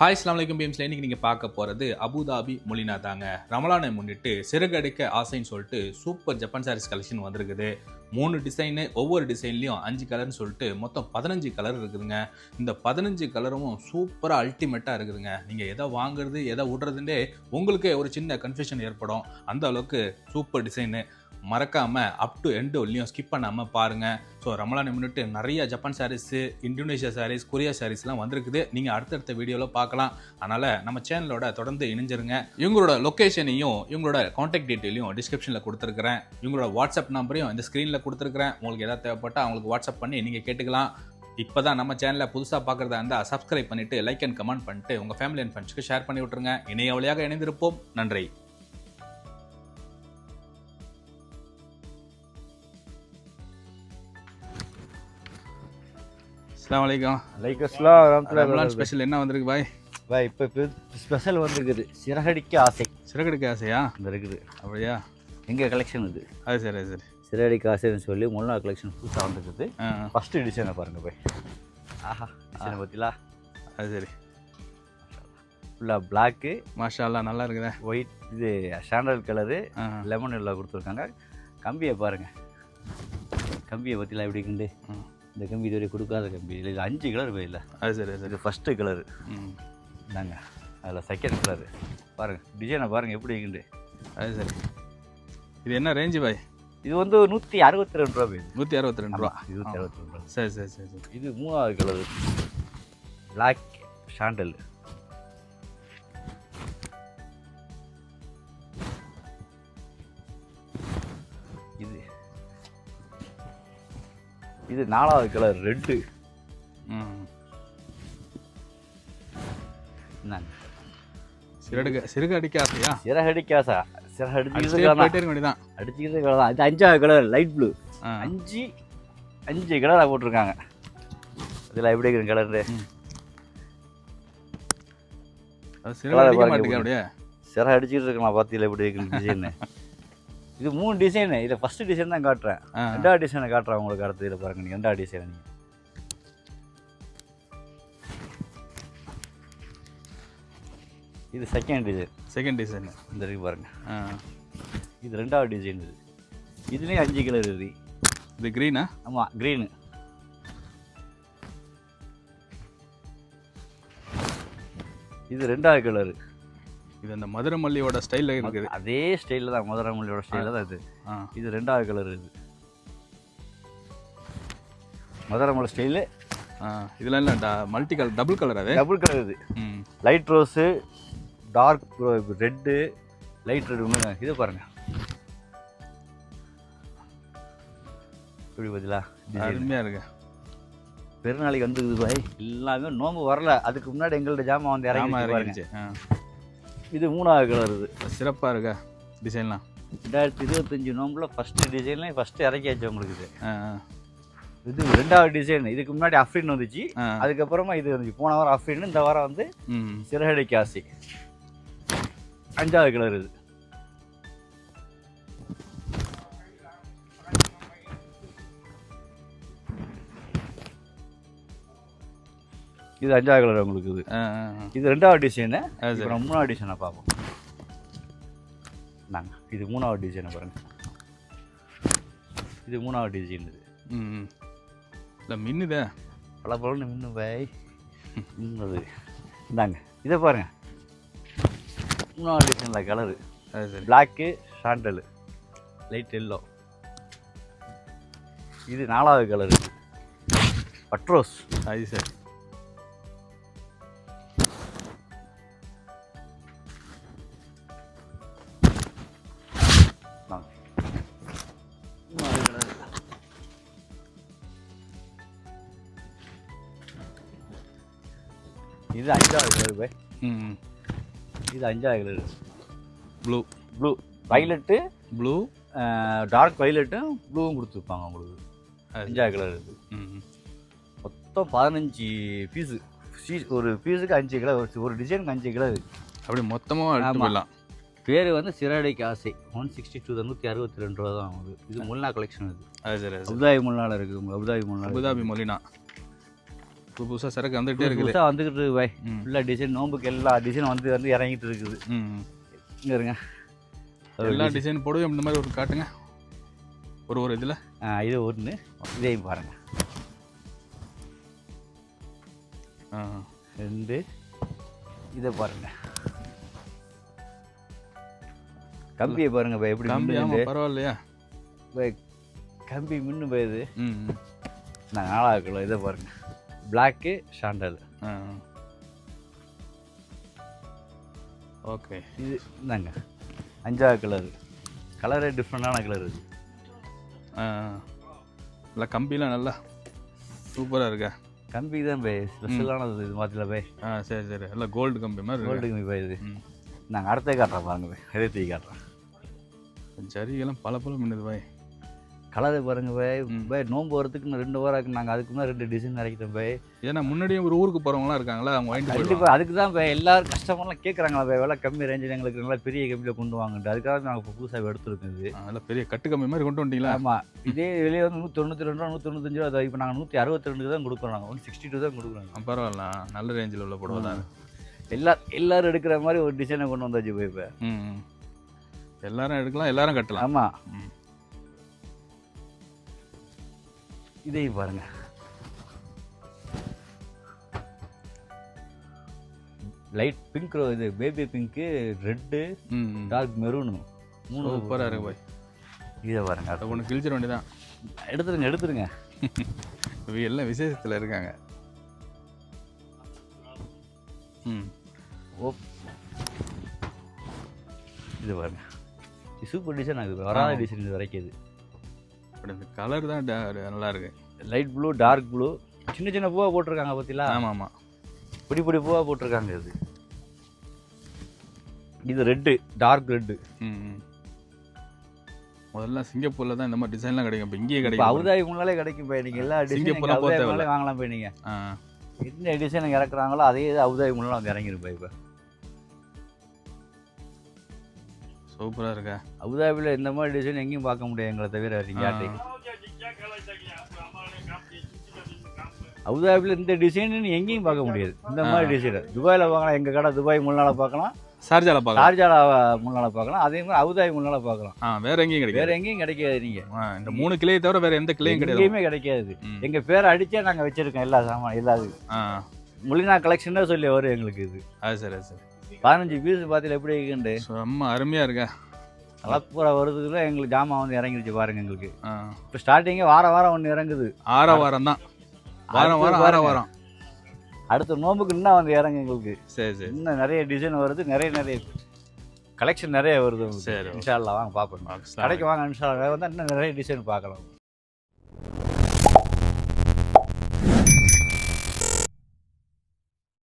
Hi இஸ்லாம் வலைக்கம் பீம்ஸ்ல இன்னைக்கு நீங்கள் பார்க்க போகிறது அபுதாபி மொலினா தாங்க ரமலானை முன்னிட்டு சிறகடிக்க ஆசைன்னு சொல்லிட்டு சூப்பர் ஜப்பான் சாரீஸ் கலெக்ஷன் வந்திருக்குது. மூணு டிசைனு ஒவ்வொரு டிசைன்லையும் அஞ்சு கலர்னு சொல்லிட்டு மொத்தம் பதினஞ்சு கலர் இருக்குதுங்க. இந்த பதினஞ்சு கலரும் சூப்பராக அல்டிமேட்டாக இருக்குதுங்க. நீங்கள் எதை வாங்குறது எதை விடுறதுன்றே உங்களுக்கே ஒரு சின்ன கன்ஃபியூஷன் ஏற்படும். அந்த அளவுக்கு சூப்பர் டிசைனு மறக்காமல் அப் டு எண்டு ஒல்லியும் ஸ்கிப் பண்ணாமல் பாருங்கள் ஸோ ரமலானை முன்னிட்டு நிறைய Japan sarees Indonesia sarees Korea சாரீஸ்லாம் வந்திருக்குது. நீங்கள் அடுத்தடுத்த வீடியோவில் பார்க்கலாம். அதனால் நம்ம சேனலோட தொடர்ந்து இணைஞ்சிருங்க. இவங்களோட லொக்கேஷனையும் இவங்களோட காண்டாக்ட் டீட்டெயிலையும் டிஸ்கிரிப்ஷனில் கொடுத்துருக்குறேன். இவங்களோட வாட்ஸ்அப் நம்பரையும் இந்த ஸ்க்ரீனில் கொடுத்துருக்குறேன். உங்களுக்கு எதாவது தேவைப்பட்டால் அவங்களுக்கு வாட்ஸ்அப் பண்ணி நீங்கள் கேட்டுக்கலாம். இப்போ தான் நம்ம சேனலை புதுசாக பார்க்குறதா இருந்தால் சப்ஸ்கிரைப் பண்ணிவிட்டு லைக் அண்ட் கமெண்ட் பண்ணிட்டு உங்கள் ஃபேமிலி அண்ட் ஃப்ரெண்ட்ஸ்க்கு ஷேர் பண்ணி விட்ருங்க இணைய வழியாக இணைந்திருப்போம். நன்றி. அஸ்லாம் வலைக்கம் லைக் அஸ்லாம் ரமலான் ஸ்பெஷல் என்ன வந்திருக்கு பாய்? பாய் இப்போ ஸ்பெஷல் வந்திருக்குது. சிறகடிக்க ஆசை. சிறகடிக்க ஆசையா? இருக்குது அப்படியா? எங்கள் கலெக்ஷன் இது? அது சரி அது சரி. சிறகடிக்க ஆசைன்னு சொல்லி முன்னா கலெக்ஷன் புதுசாக வந்திருக்குது. ஃபஸ்ட்டு டிசைனை பாருங்கள் போய். ஆஹா டிசைனை பற்றிலா அது சரி. ஃபுல்லாக பிளாக்கு மாஷா அல்லா நல்லா இருக்குதே. ஒயிட் இது சாண்டல் கலரு லெமன் எல்லாம் கொடுத்துருக்காங்க. கம்பியை பாருங்கள் கம்பியை பற்றிலாம் எப்படி இருக்குண்டு. இந்த கம்பி இதுவரை கொடுக்காத கம்பி. இல்லை இது அஞ்சு கலர் அது சரி அது சரி. இது ஃபஸ்ட்டு கலரு ம். இந்தாங்க. அதில் செகண்ட் கலரு பாருங்கள் டிசைனை பாருங்கள் எப்படி இருக்குண்டு அது சரி. இது என்ன ரேஞ்சு பாய்? இது வந்து நூற்றி அறுபத்தி ரெண்டு ரூபா போயிடுது நூற்றி அறுபத்தி ரெண்டு ரூபா. இருபத்தி அறுபத்தி ரெண்டு ரூபா. சரி சரி சரி சரி. இது மூணாவது கலர் பிளாக் ஷாண்டல் இது நாலாவது கலர் ரெட்டு என்னங்க சிறகடிக்க சிறுகடிக்க ஆசையா அடிச்சுட்டே சிறகடிக்கிறது போயிட்டே இருக்க வேண்டியதான் அடிச்சுக்கிறது கலர் தான் இது அஞ்சாவது கலர் லைட் ப்ளூ அஞ்சு அஞ்சு கலராக போட்டிருக்காங்க. இதில் எப்படி இருக்குது கலரு அது சிறுகடிக்க பாருங்க மாட்டேங்க எப்படி. அப்படியே. சிற அடிச்சுட்டு இருக்கலாம் பார்த்தீங்களா எப்படி இருக்குன்னு இது மூணு டிசைனு இதை ஃபஸ்ட்டு டிசைன் தான் காட்டுறேன். ரெண்டாவது டிசைனை காட்டுறேன் உங்களுக்கு அடுத்து இதில் பாருங்க நீங்கள் ரெண்டாவது டிசைனை நீங்கள் இது செகண்ட் டிசைன் செகண்ட் டிசைன் இந்த இருக்கு பாருங்க. ஆ. இது ரெண்டாவது டிசைன் இது. இதுலேயும் அஞ்சு கலர் இருக்குது இது க்ரீனா ஆமாம் க்ரீனு இது ரெண்டாவது கலரு இது அந்த மதுரை மல்லியோட ஸ்டைலில் இருக்குது. அதே ஸ்டைலில் தான் மதுரமல்லியோட ஸ்டைலில் தான் இது. இது ரெண்டாவது கலர் இது. மதுரமலை ஸ்டைலு ஆ இதெல்லாம் இல்லை மல்டி கலர் டபுள் கலர் அது? டபுள் கலர் இது. Light rose dark red light red ஒன்று இது பாருங்க. இப்படி பதிலா அருமையாக இருக்கு. பெருநாளைக்கு வந்துருக்குது பாய். எல்லாமே நோம்பு வரல. அதுக்கு முன்னாடி எங்கள்ட்ட ஜாமான் வந்து இறங்கி இது மூணாவது கலர் இது. சிறப்பாக இருக்கா டிசைன்லாம் ரெண்டாயிரத்தி இருபத்தஞ்சி நோம்பில் ஃபஸ்ட்டு டிசைன்லேயும் ஃபஸ்ட்டு இறக்கியாச்சு உங்களுக்கு இது. இது ரெண்டாவது டிசைன் இதுக்கு முன்னாடி அஃப்ரின் வந்துச்சு. அதுக்கப்புறமா இது வந்துச்சு. போன வாரம் அஃப்ரின் இந்த வாரம் வந்து சிறகடி காசி அஞ்சாவது கலர் இது. இது அஞ்சாவது கலர் உங்களுக்கு இது. இது ரெண்டாவது டிசைனு நம்ம மூணாவது டிசைனை பார்ப்போம். நாங்க இது மூணாவது டிசைனை பாருங்க. இது மூணாவது டிசைன் இது. ம் இல்லை மின்னுதே பல பலன்னு மின்னு பாய் மின்னது. இந்தாங்க இதை பாருங்க. மூணாவது டிசைனில் colour. Black sandal light yellow இது நாலாவது கலரு. பட்ரோஸ். அது சரி. இது அஞ்சாவது கலர் பாய் ம் இது அஞ்சாவது colour blue. Blue. Violet blue. Dark வைலட்டும் ப்ளூவும் கொடுத்துருப்பாங்க உங்களுக்கு. அஞ்சாவது கலர் இது ம். மொத்தம் பதினஞ்சு பீஸு. ஒரு பீஸுக்கு அஞ்சு கிலோ ஒரு டிசைனுக்கு அஞ்சு கிலோ அப்படி மொத்தமாக எடுத்து ஆமா. போயிடலாம். பேர் வந்து சிறாடைக்கு ஆசை. ஒன் சிக்ஸ்டி டூ நூற்றி அறுபத்தி ரெண்டு ரூபா தான் ஆகுது இது முல்னா கலெக்ஷன் இது அபுதாபி முல்னால இருக்குது உங்கள் அபுதாபி முல்னா. அபுதாபி மொழினா புது புதுசாக சரக்கு வந்துகிட்டே இருக்குது. புதுசாக வந்துக்கிட்டு இருக்கு பாய். ஃபுல்லாக டிசைன் நோம்புக்கு எல்லா டிசைனும் வந்து வந்து இறங்கிட்டு இருக்குது. ம் இங்கே இருங்க. எல்லா. டிசைன் போடுவோம். இந்த மாதிரி ஒரு காட்டுங்க. ஒரு ஒரு இதில். இது ஒன்று இதையும் பாருங்க. ரெண்டு. இதை பாருங்க. கம்பியை பாருங்க பாய் எப்படி கம்பி பரவாயில்லையா. பாய் கம்பி மின்னு ம். நான் நாலாவது கிலோ இதை பாருங்க. பிளாக்கு ஷாண்டல் ஆ. ஓகே. இது இந்தாங்க. அஞ்சாவது கலர் கலரே டிஃப்ரெண்டான கலர் இது. ஆ. நல்லா கம்பிலாம் நல்லா சூப்பராக இருக்கா? கம்பி தான் பை ஸ்பெஷலானது இது மாதிரி பை. ஆ சரி சரி. நல்லா கோல்டு கம்பி மாதிரி கோல்டு கம்பி பை இது. நாங்கள் அடுத்த காட்டுறோம் பாருங்க பை. இதே தூக்கி காட்டுறோம் ஜரிகெல்லாம் பல பல மின்னுது பாய். கலரு பாருங்க பை. ம். பை நோம்பு வரதுக்கு ரெண்டு வாரம் இருக்கு. நாங்கள் அதுக்கு முன்னாடி ரெண்டு டிசைன் இறக்கிட்டோம் பை. ஏன்னா முன்னாடியே ஒரு ஊருக்கு போகிறவங்களாம் இருக்காங்களா? அவங்க வாங்கிட்டு கண்டிப்பாக அதுக்கு தான் இப்போ எல்லாரும் கஸ்டமர்லாம் கேட்குறாங்களா பை? விலை கம்மி ரேஞ்சில் எங்களுக்கு நல்லா பெரிய கம்பியில் கொண்டு வாங்கன்ட்டு. அதுக்காக நாங்கள் இப்போ புதுசாக எடுத்துருக்கோம் இது. நல்லா பெரிய கட்டு கம்பி மாதிரி கொண்டு வந்துட்டீங்களா ஆமாம் இதே வெளியே வந்து நூற்றி தொண்ணூற்றி ரெண்டு ரூபா நூற்றி தொண்ணூத்தஞ்சு ரூபா இப்போ நாங்கள் நூற்றி அறுபத்தி ரெண்டுக்கு தான் கொடுக்குறோம் நாங்கள் ஒன் சிக்ஸ்டி டூ தான் கொடுக்குறோம். பரவாயில்ல. நல்ல ரேஞ்சில் உள்ள புடவை தான். எல்லா எல்லாரும் எடுக்கிற மாதிரி ஒரு டிசைனை கொண்டு வந்தாச்சு போய் இப்போ. எல்லாரும் எடுக்கலாம். எல்லாரும் கட்டலாம். ஆமாம் இதையும் பாருங்க. லைட் பிங்க் இது baby pink red. Dark maroon மூணு சூப்பராக இருக்கு பாய் இதை பாருங்க. அதை ஒன்று கிழிச்சிட வேண்டியதான் எடுத்துருங்க எடுத்துருங்க. எல்லாம் விசேஷத்தில் இருக்காங்க. ம். ஓ இது பாருங்க. சூப்பர் டிசைன் ஆகுது. வராத. டிசைன் இது வரைக்கும் இது. அப்படி இந்த கலர் தான் நல்லா இருக்கு. லைட் ப்ளூ டார்க் ப்ளூ சின்ன சின்ன பூவா போட்டிருக்காங்க பார்த்தீங்களா ஆமாம் ஆமாம் பொடி பொடி பூவா போட்டிருக்காங்க இது. இது ரெட்டு டார்க் ரெட்டு. முதல்ல சிங்கப்பூர்ல தான் இந்த மாதிரி டிசைன்லாம் கிடைக்கும் இப்போ இங்கேயே கிடைக்கும் அவுதாய் முன்னாலே கிடைக்கும் போய் நீங்கள் எல்லா சிங்கப்பூர்ல வாங்கலாம் போய் நீங்கள் என்ன டிசைன் இறக்குறாங்களோ அதே இது அவுதாய் முன்னால வந்து இறங்கிருப்பா இப்போ. சூப்பராக இருக்கா. அபுதாபியில் இந்த மாதிரி டிசைன் எங்கேயும் பார்க்க முடியாது எங்களை தவிர எங்கேயாட்டையும் அபுதாபியில் இந்த டிசைன் எங்கேயும் பார்க்க முடியாது. இந்த மாதிரி டிசைன் துபாயில் பார்க்கலாம் எங்கள் கடை துபாய் முன்னால பார்க்கலாம். சார்ஜால பார்க்கலாம். ஷார்ஜால முன்னால பார்க்கலாம். அதே மாதிரி அபுதாபி முன்னால பார்க்கலாம். வேற எங்கேயும் வேற கிடைக்காது எங்கேயும் கிடைக்காது நீங்க ஆ, இந்த மூணு கிளையை தவிர வேற எந்த கிளையும் கிடையாது. எங்கேயுமே கிடைக்காது. ம். எங்க பேரை அடிச்சே நாங்க வச்சிருக்கோம் எல்லா சாமான் எல்லா முலினா கலெக்ஷன் சொல்லி வரும் எங்களுக்கு இது. அது சரி அது சரி. பதினஞ்சு பீஸ் பார்த்தீங்க எப்படி இருக்குண்டு செம்ம அருமையா இருக்கா. கலப்புற வருதுக்குள்ள எங்களுக்கு ஜாமான் வந்து இறங்கிடுச்சு பாருங்க எங்களுக்கு. இப்போ ஸ்டார்டிங்கே வாரம் வாரம் ஒன்று இறங்குது. ஆற வாரம் தான். வாரம் வாரம் ஆற. வாரம். அடுத்த நோம்புக்கு இன்னும் வந்து இறங்கு எங்களுக்கு. சரி சரி. இன்னும் நிறைய டிசைன் வருது நிறைய நிறைய கலெக்ஷன் நிறைய வருது சரி இன்ஷா அல்லாஹ் வாங்க பார்ப்போம் கடைக்கு வாங்க இன்ஷா அல்லாஹ் வந்தால் இன்னும் நிறைய டிசைன் பார்க்கலாம்.